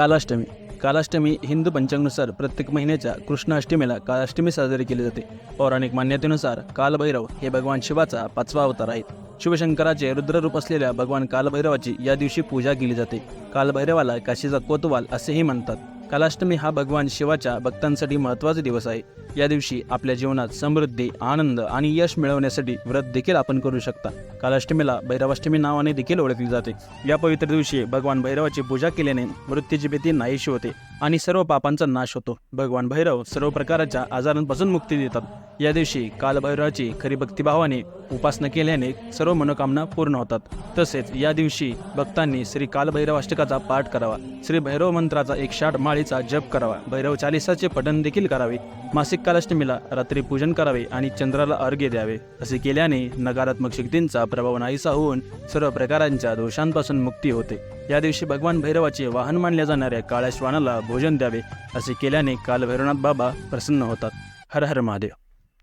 कालाष्टमी. कालाष्टमी हिंदू पंचांगनुसार प्रत्येक महिन्याच्या कृष्णाष्टमीला कालाष्टमी साजरी केली जाते. पौराणिक मान्यतेनुसार कालभैरव हे भगवान शिवाचा पाचवा अवतार आहेत. शिवशंकराचे रुद्ररूप असलेल्या भगवान कालभैरवाची या दिवशी पूजा केली जाते. कालभैरवाला काशीचा कोतवाल असेही म्हणतात. कालाष्टमी हा भगवान शिवाच्या भक्तांसाठी महत्त्वाचा दिवस आहे. या दिवशी आपल्या जीवनात समृद्धी आनंद आणि यश मिळवण्यासाठी व्रत देखील आपण करू शकता. कालाष्टमीला भैरवाष्टमी नावाने देखील ओळखली जाते. या पवित्र दिवशी भगवान भैरवाची पूजा केल्याने मृत्यूची भीती नाहीशी होते आणि सर्व पापांचा नाश होतो. भगवान भैरव सर्व प्रकारच्या आजारांपासून मुक्ती देतात. या दिवशी कालभैरवाची खरी भक्तिभावाने उपासना केल्याने सर्व मनोकामना पूर्ण होतात. तसेच या दिवशी भक्तांनी श्री कालभैरव अष्टकाचा पाठ करावा. श्री भैरव मंत्राचा एकशे आठ माळीचा जप करावा. भैरव चालिसाचे पठण देखील करावे. मासिक कालाष्टमीला रात्री पूजन करावे आणि चंद्राला अर्घ्य द्यावे. असे केल्याने नकारात्मक शक्तींचा प्रभाव नाहीसा होऊन सर्व प्रकारांच्या दोषांपासून मुक्ती होते. या दिवशी भगवान भैरवाचे वाहन मानल्या जाणाऱ्या काळ्या श्वानाला भोजन द्यावे. असे केल्याने कालभैरवनाथ बाबा प्रसन्न होतात. हर हर महादेव.